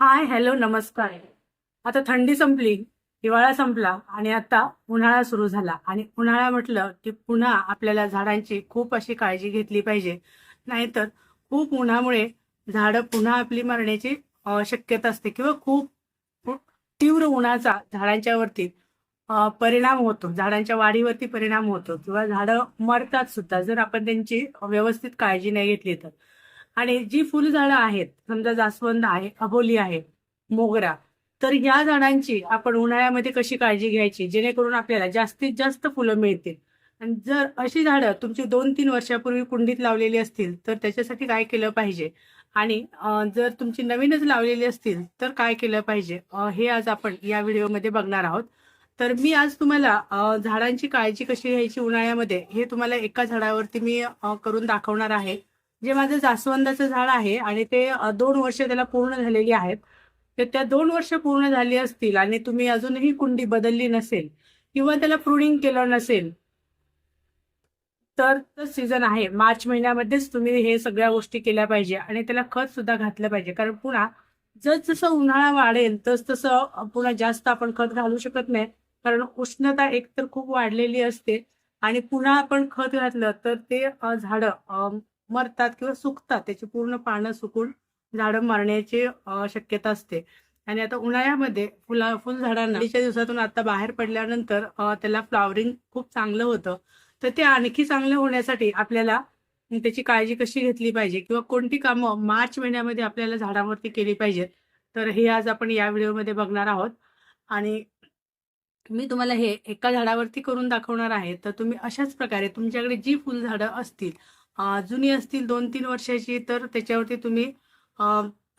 Hi hello नमस्कार. आता थंडी संपली हिवाळा संपला आणि आता उन्हाळा सुरू झाला. आणि उन्हाळा म्हटलं की पुन्हा आपल्याला झाडांची खूप अशी काळजी घेतली पाहिजे. नाहीतर खूप उन्हामुळे झाडं पुन्हा आपली मरण्याची शक्यता असते किंवा खूप तीव्र उन्हाचा झाडांच्यावरती परिणाम होतो. झाडांच्या वाढीवरती परिणाम होतो. किंवा झाडं मरतात सुद्धा. जर आपण त्यांची व्यवस्थित काळजी नाही घेतली तर. आणि जी फुलझाडं आहेत समजा जास्वंद आहे अबोली आहे मोगरा तर या झाडांची आपण उन्हाळ्यामध्ये कशी काळजी घ्यायची? जेणेकरून आपल्याला जास्तीत जास्त फुलं मिळतील. आणि जर अशी झाडं तुमची दोन तीन वर्षापूर्वी कुंडीत लावलेली असतील तर त्याच्यासाठी काय केलं पाहिजे? आणि जर तुमची नवीनच लावलेली असतील तर काय केलं पाहिजे? हे आज आपण या व्हिडिओमध्ये बघणार आहोत. तर मी आज तुम्हाला झाडांची काळजी कशी घ्यायची उन्हाळ्यामध्ये हे तुम्हाला एका झाडावरती मी करून दाखवणार आहे. जे माझं जास्वंदाचं झाड आहे आणि ते दोन वर्ष त्याला पूर्ण झालेली आहेत. तर त्या दोन वर्ष पूर्ण झाली असतील आणि तुम्ही अजूनही कुंडी बदलली नसेल किंवा त्याला प्रुनिंग केलं नसेल तर सीझन आहे. मार्च महिन्यामध्येच तुम्ही हे सगळ्या गोष्टी केल्या पाहिजे आणि त्याला खत सुद्धा घातलं पाहिजे. कारण पुन्हा जस जसं उन्हाळा वाढेल तस तसं पुन्हा जास्त आपण खत घालू शकत नाही. कारण उष्णता एकतर खूप वाढलेली असते आणि पुन्हा आपण खत घातलं तर ते झाडं मरतात किंवा सुकतात त्याची पूर्ण पानं सुकून झाडं मरण्याची शक्यता असते. आणि आता उन्हाळ्यामध्ये फुला फुलझाडांना थंडीच्या दिवसातून आता बाहेर पडल्यानंतर त्याला फ्लॉवरिंग खूप चांगलं होतं. तर ते आणखी चांगलं होण्यासाठी आपल्याला त्याची काळजी कशी घेतली पाहिजे किंवा कोणती कामं मार्च महिन्यामध्ये आपल्याला झाडावरती केली पाहिजेत तर हे आज आपण या व्हिडिओमध्ये बघणार आहोत. आणि मी तुम्हाला हे एका झाडावरती करून दाखवणार आहे. तर तुम्ही अशाच प्रकारे तुमच्याकडे जी फुलझाडं असतील जुनी असतील दोन तीन वर्षाची तर त्याच्यावरती तुम्ही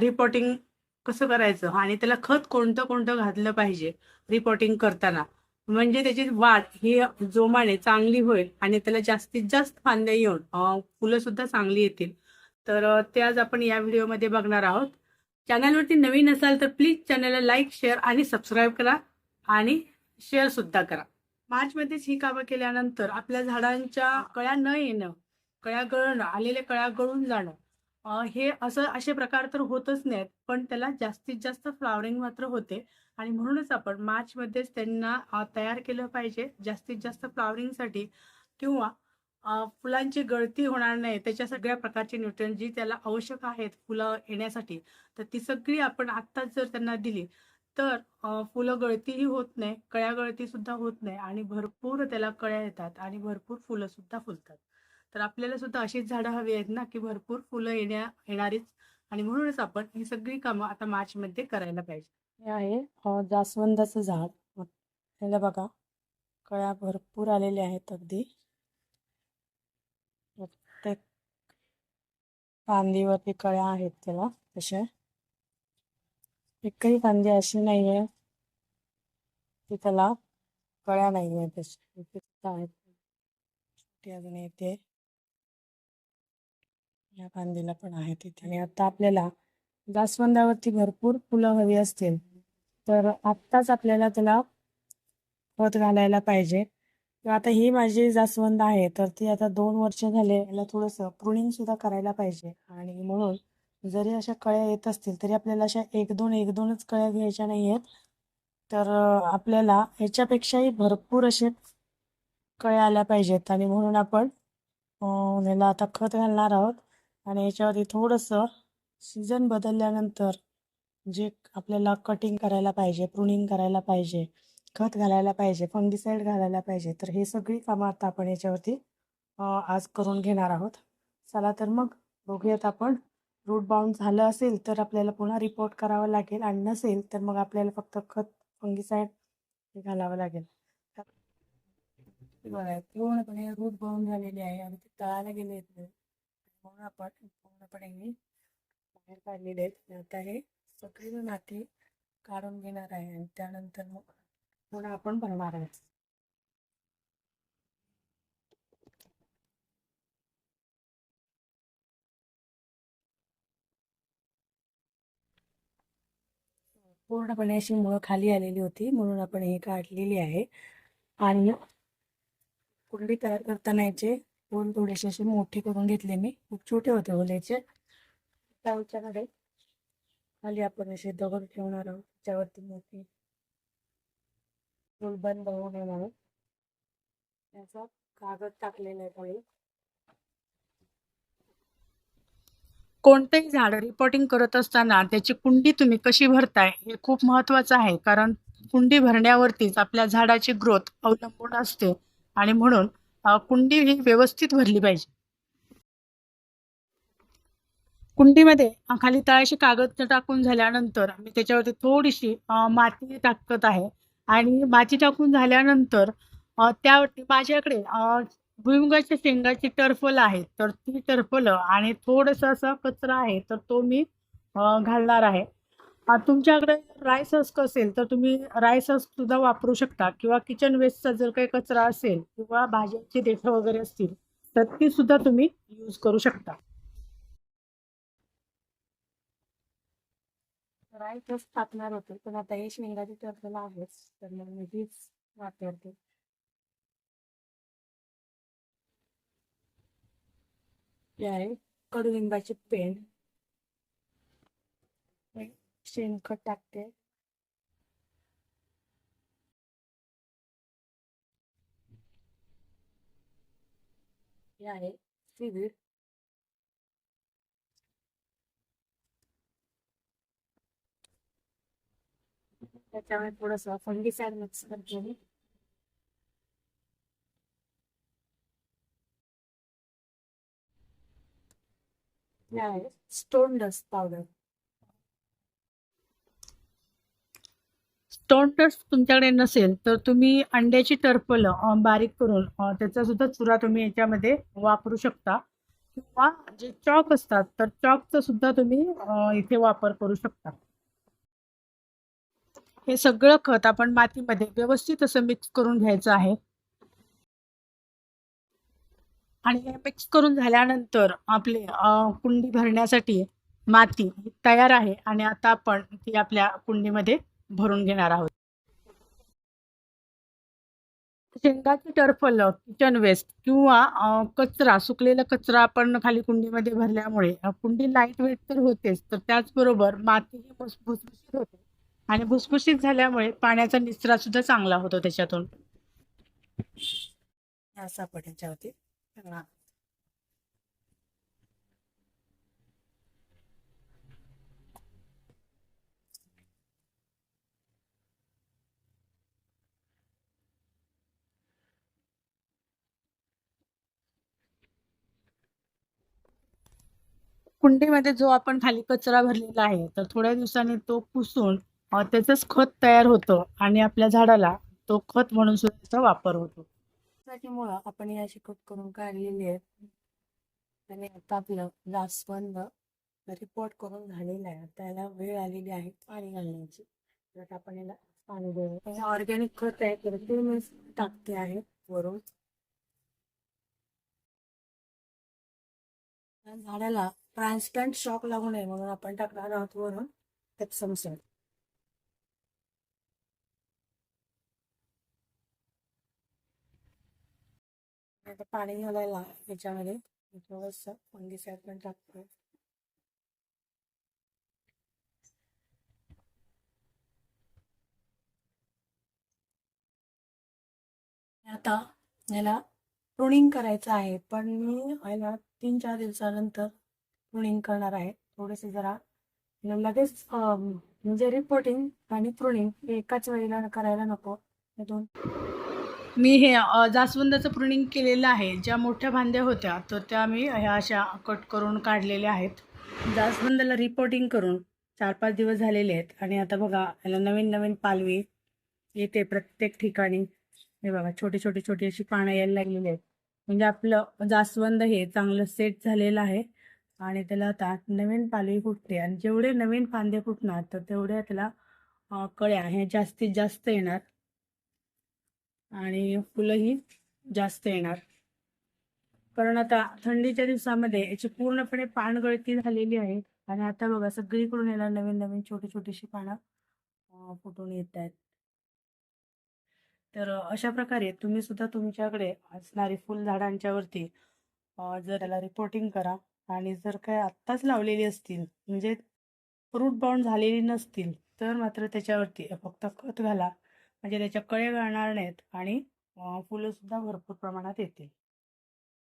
रिपोर्टिंग कसं करायचं? आणि त्याला खत कोणतं कोणतं घातलं पाहिजे रिपोर्टिंग करताना? म्हणजे त्याची वाढ ही जोमाने चांगली होईल आणि त्याला जास्तीत जास्त फांद्या येऊन फुलं सुद्धा चांगली येतील. तर ते आज आपण या व्हिडिओमध्ये बघणार आहोत. चॅनलवरती नवीन असाल तर प्लीज चॅनलला लाईक शेअर आणि सबस्क्राईब करा आणि शेअर सुद्धा करा. मार्चमध्येच ही कामं केल्यानंतर आपल्या झाडांच्या कळ्या न येणं कळ्या गळणं आलेल्या कळ्या गळून जाणं हे असं असे प्रकार तर होतच नाहीत पण त्याला जास्तीत जास्त फ्लावरिंग मात्र होते. आणि म्हणूनच आपण मार्चमध्येच त्यांना तयार केलं पाहिजे जास्तीत जास्त फ्लावरिंगसाठी. किंवा फुलांची गळती होणार नाही त्याच्या सगळ्या प्रकारचे न्यूट्रिएंट जी त्याला आवश्यक आहेत फुलं येण्यासाठी तर ती सगळी आपण आत्ताच जर त्यांना दिली तर फुलं गळतीही होत नाही कळ्या गळती सुद्धा होत नाही. आणि भरपूर त्याला कळ्या येतात आणि भरपूर फुलं सुद्धा फुलतात. तर आपल्याला सुद्धा अशीच झाडं हवी आहेत ना की भरपूर फुलं येण्या येणारीच. आणि म्हणूनच आपण ही सगळी कामं आता मार्चमध्ये करायला पाहिजे. हे आहे जास्वंदाचं झाड. ह्याला बघा कळ्या भरपूर आलेल्या आहेत अगदी. प्रत्येक फांदीवरती कळ्या आहेत त्याला तशा. एकही फांदी अशी नाही आहे की त्याला कळ्या नाही आहेत तशा आहेत. अजून येते. या फांदीला पण आहे तिथे. आणि आता आपल्याला जास्वंदावरती भरपूर फुलं हवी असतील तर आत्ताच आपल्याला त्याला खत घालायला पाहिजे. आता ही माझी जास्वंद आहे तर ती आता दोन वर्ष झाले याला थोडंसं प्रुनिंग सुद्धा करायला पाहिजे. आणि म्हणून जरी अशा कळ्या येत असतील तरी आपल्याला अशा एक दोन एक दोनच कळ्या घ्यायच्या नाही आहेत तर आपल्याला ह्याच्यापेक्षाही भरपूर असे कळ्या आल्या पाहिजेत. आणि म्हणून आपण याला ह्याला आता खत घालणार आहोत. आणि याच्यावरती थोडंसं सीझन बदलल्यानंतर जे आपल्याला कटिंग करायला पाहिजे प्रुनिंग करायला पाहिजे खत घालायला पाहिजे फंगिसाईड घालायला पाहिजे तर हे सगळी कामं आता आपण याच्यावरती आज करून घेणार आहोत. चला तर मग बघूयात आपण. रूट बाउंड झालं असेल तर आपल्याला पुन्हा रिपोर्ट करावं लागेल आणि नसेल तर मग आपल्याला फक्त खत फंगिसाईड हे घालावं लागेल. हे बघा पूर्णपणे रूट बाउंड झालेली आहे. आणि ते तळाला गेले म्हणून आपण पूर्णपणे मी बाहेर काढलेले आहेत. आता हे सगळी माती काढून घेणार आहे आणि त्यानंतर मग पुन्हा आपण भरणार आहे. पूर्णपणे अशी मुळं खाली आलेली होती म्हणून आपण हे काढलेली आहे. आणि कुंडी तयार करताना याचे फूल थोडेसे असे मोठे करून घेतले मी. खूप छोटे होते हो ओल्याचे याचे त्याच्याकडे खाली आपण असे दगड ठेवणार आहोत. त्याच्यावरती मोठी फूल बंद होऊ नये म्हणून त्याचा कागद टाकलेला आहे खाली. कोणतेही झाड रिपोर्टिंग करत असताना त्याची कुंडी तुम्ही कशी भरताय हे खूप महत्वाचं आहे. कारण कुंडी भरण्यावरतीच आपल्या झाडाची ग्रोथ अवलंबून असते. आणि म्हणून कुंडी ही व्यवस्थित भरली पाहिजे. कुंडीमध्ये खाली तळाशी कागद टाकून झाल्यानंतर मी त्याच्यावरती थोडीशी माती टाकत आहे. आणि माती टाकून झाल्यानंतर त्यावरती माझ्याकडे भुईमुगाच्या शेंगाची टरफल आहे. तर ती टरफल आणि थोडंसं असा कचरा आहे तर तो मी घालणार आहे. तुमच्याकडे राईस हस्क असेल तर तुम्ही राईस हस्क सुद्धा वापरू शकता. किंवा किचन वेस्टचा जर काही कचरा असेल किंवा भाज्यांची देठं वगैरे असतील तर ती सुद्धा तुम्ही यूज करू शकता. राईस टाकणार होते पण आता हे शेंगाची आपल्याला आहेच. तर मग मी तीच वापरते. हे आहे पेंड. शेणखत टाकते हे आहे सीवीड त्याच्यामुळे थोडस फंगीसाईड मिक्स करते मी हे आहे स्टोन डस्ट पावडर स्टोन तुमच्याकडे नसेल तर तुम्ही अंड्याची टर्फलं बारीक करून त्याचा सुद्धा चुरा तुम्ही याच्यामध्ये वापरू शकता. किंवा जे चॉक असतात तर चॉकचा सुद्धा तुम्ही इथे वापर करू शकता. हे सगळं खत आपण मातीमध्ये व्यवस्थित असं मिक्स करून घ्यायचं आहे. आणि हे मिक्स करून झाल्यानंतर आपले कुंडी भरण्यासाठी माती ही तयार आहे. आणि आता आपण ती आपल्या कुंडीमध्ये भरून घेणार आहोत. शेंगाची टरफल किचन वेस्ट किंवा कचरा सुकलेला कचरा आपण खाली कुंडीमध्ये भरल्यामुळे कुंडी लाइट वेट तर होतेच तर त्याचबरोबर मातीही भुस- भुसभुशीत होते. आणि भुसभुशीत झाल्यामुळे पाण्याचा निचरा सुद्धा चांगला होतो त्याच्यातून. असं आपण कुंडीमध्ये जो आपण खाली कचरा भरलेला आहे तर थोड्या दिवसांनी तो पुसून त्याचंच खत तयार होतं आणि आपल्या झाडाला तो खत म्हणून सुद्धा त्याचा वापर होतो. त्याच्यामुळं आपण हे अशी खत करून काढलेली आहेत आणि आता आपलं जास्वंद रिपोर्ट करून झालेलं आहे. त्याला वेळ आलेली आहे पाणी घालण्याची. तर आपण याला पाणी देऊ ऑर्गॅनिक खत आहे तर ते मी टाकते आहे वरून. झाडाला ट्रान्सप्लांट शॉक लागू नये म्हणून आपण टाकणार आहोत वरून. एप्सम सॉल्ट आता पाणी घालायला याच्यामध्ये. थोडस फंगीसाईड पण टाकतो आता याला प्रुनिंग करायचं आहे. पण मी याला तीन चार दिवसानंतर प्रुनिंग करणार आहे. थोडेसे जरा लगेच म्हणजे रिपोर्टिंग आणि प्रुनिंग एकाच वेळेला करायला नको. हे दोन. मी हे जास्वंदाचं प्रुनिंग केलेलं आहे. ज्या मोठ्या भांड्या होत्या तर त्या मी ह्या अशा कट करून काढलेल्या आहेत. जास्वंदाला रिपोर्टिंग करून चार पाच दिवस झालेले आहेत. आणि आता बघा याला नवीन नवीन पालवी येते प्रत्येक ठिकाणी. हे बघा छोटी छोटी छोटी अशी पानं यायला लागलेली आहेत. म्हणजे आपलं जास्वंद हे चांगलं सेट झालेलं आहे. आणि त्याला आता नवीन पालवी फुटते. आणि जेवढे नवीन फांदे फुटणार तर तेवढ्या त्याला कळ्या ह्या जास्तीत जास्त येणार. आणि फुलंही जास्त येणार. कारण आता थंडीच्या दिवसामध्ये याची पूर्णपणे पानगळती झालेली आहे. आणि आता बघा सगळीकडून याला नवीन नवीन छोटी छोटीशी पानं फुटून येत आहेत. तर अशा प्रकारे तुम्ही सुद्धा तुमच्याकडे असणारी फुलझाडांच्या वरती जर त्याला रिपोर्टिंग करा आणि जर काय आत्ताच लावलेली असतील म्हणजे रूट बाउंड झालेली नसतील तर मात्र त्याच्यावरती फक्त खत घाला. म्हणजे त्याच्या कळे गळणार नाहीत आणि फुलंसुद्धा भरपूर प्रमाणात येतील.